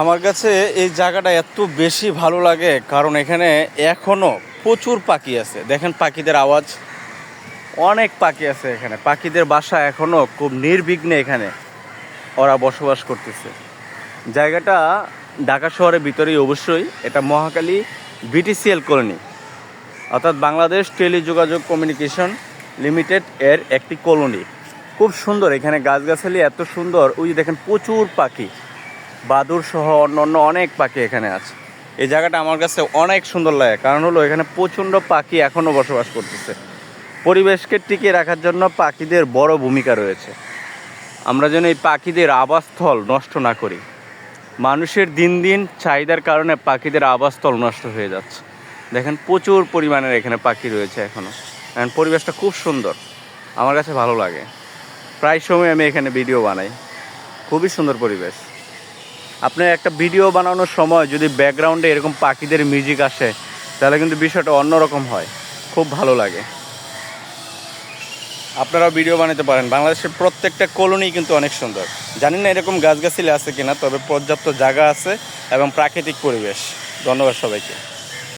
আমার কাছে এই জায়গাটা এত বেশি ভালো লাগে, কারণ এখানে এখনও প্রচুর পাখি আছে। দেখেন পাখিদের আওয়াজ, অনেক পাখি আছে এখানে। পাখিদের বাসা এখনও খুব নির্বিঘ্নে এখানে ওরা বসবাস করতেছে। জায়গাটা ঢাকা শহরের ভিতরেই অবশ্যই। এটা মহাকালী বিটিসিএল কলোনি। অর্থাৎ বাংলাদেশ টেলিযোগাযোগ কমিউনিকেশন লিমিটেড এর একটি কলোনি। খুব সুন্দর, এখানে গাছগাছালি এত সুন্দর। ওই দেখেন প্রচুর পাখি। বাদুর সহ অন্য অন্য অনেক পাখি এখানে আছে। এই জায়গাটা আমার কাছে অনেক সুন্দর লাগে, কারণ হলো এখানে প্রচণ্ড পাখি এখনও বসবাস করতেছে। পরিবেশকে টিকিয়ে রাখার জন্য পাখিদের বড় ভূমিকা রয়েছে। আমরা যেন এই পাখিদের আবাসস্থল নষ্ট না করি। মানুষের দিন দিন চাহিদার কারণে পাখিদের আবাসস্থল নষ্ট হয়ে যাচ্ছে। দেখেন, প্রচুর পরিমাণের এখানে পাখি রয়েছে এখনও এখন পরিবেশটা খুব সুন্দর। আমার কাছে ভালো লাগে। প্রায় সময় আমি এখানে ভিডিও বানাই। খুবই সুন্দর পরিবেশ। আপনার একটা ভিডিও বানানোর সময় যদি ব্যাকগ্রাউন্ডে এরকম পাখিদের মিউজিক আসে, তাহলে কিন্তু বিষয়টা অন্যরকম হয়। খুব ভালো লাগে। আপনারাও ভিডিও বানাতে পারেন। বাংলাদেশের প্রত্যেকটা কলোনি কিন্তু অনেক সুন্দর। জানি না এরকম গাছগাছালি আছে কিনা, তবে পর্যাপ্ত জায়গা আছে এবং প্রাকৃতিক পরিবেশ। ধন্যবাদ সবাইকে।